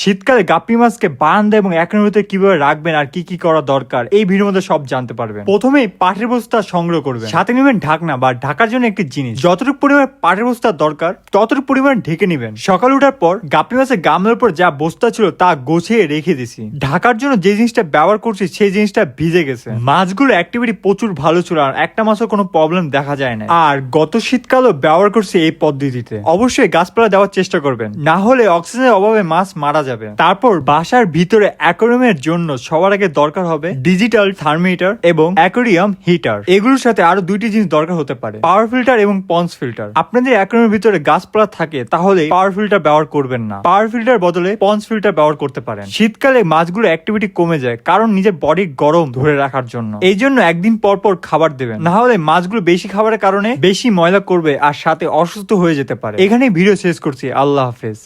শীতকালে গাপ্পি মাছকে বারান্দা এবং ভিতরে কীভাবে রাখবেন আর কি কি করা দরকার, এই ভিডিওর মধ্যে সব জানতে পারবেন। প্রথমে পাটের বস্তা সংগ্রহ করবেন। সাথে নেবেন ঢাকনা বা ঢাকার জন্য একটি জিনিস। যতটুকু পরিমাণ পাটের বস্তা দরকার, ততটুকু পরিমাণ ঢেকে নেবেন। সকাল উঠার পর গাপ্পি মাছের গামলার উপর যা বস্তা ছিল তা গোছিয়ে রেখে দিছি। ঢাকার জন্য যে জিনিসটা ব্যবহার করছি সেই জিনিসটা ভিজে গেছে। মাছগুলো অ্যাক্টিভিটি প্রচুর ভালো ছিল আর একটা মাছও কোনো প্রবলেম দেখা যায় না আর গত শীতকালও ব্যবহার করছি এই পদ্ধতিতে। অবশ্যই গাছপালা দেওয়ার চেষ্টা করবেন। না হলে অক্সিজেনের অভাবে মাছ মারা যাবে। তারপর বাসার ভিতরে অ্যাকোরিয়ামের জন্য সবার আগে দরকার হবে ডিজিটাল থার্মিটার এবং অ্যাকোরিয়াম হিটার। এগুলোর সাথে আরও দুইটি জিনিস দরকার হতে পারে। পাওয়ার ফিল্টার এবং পন্স ফিল্টার। আপনাদের অ্যাকোরিয়ামের ভিতরে গাছপালা থাকে তাহলে পাওয়ার ফিল্টার ব্যবহার করবেন না। পাওয়ার ফিল্টার বদলে পন্স ফিল্টার ব্যবহার করতে পারেন। শীতকালে মাছগুলো অ্যাক্টিভিটি কমে যায় কারণ নিজের বডি গরম ধরে রাখার জন্য। এই জন্য একদিন পর পর খাবার দেবেন। না হলে মাছগুলো বেশি খাবারের কারণে বেশি ময়লা করবে আর সাথে অসুস্থ হয়ে যেতে পারে। এখানেই ভিডিও শেষ করছি। আল্লাহ হাফেজ।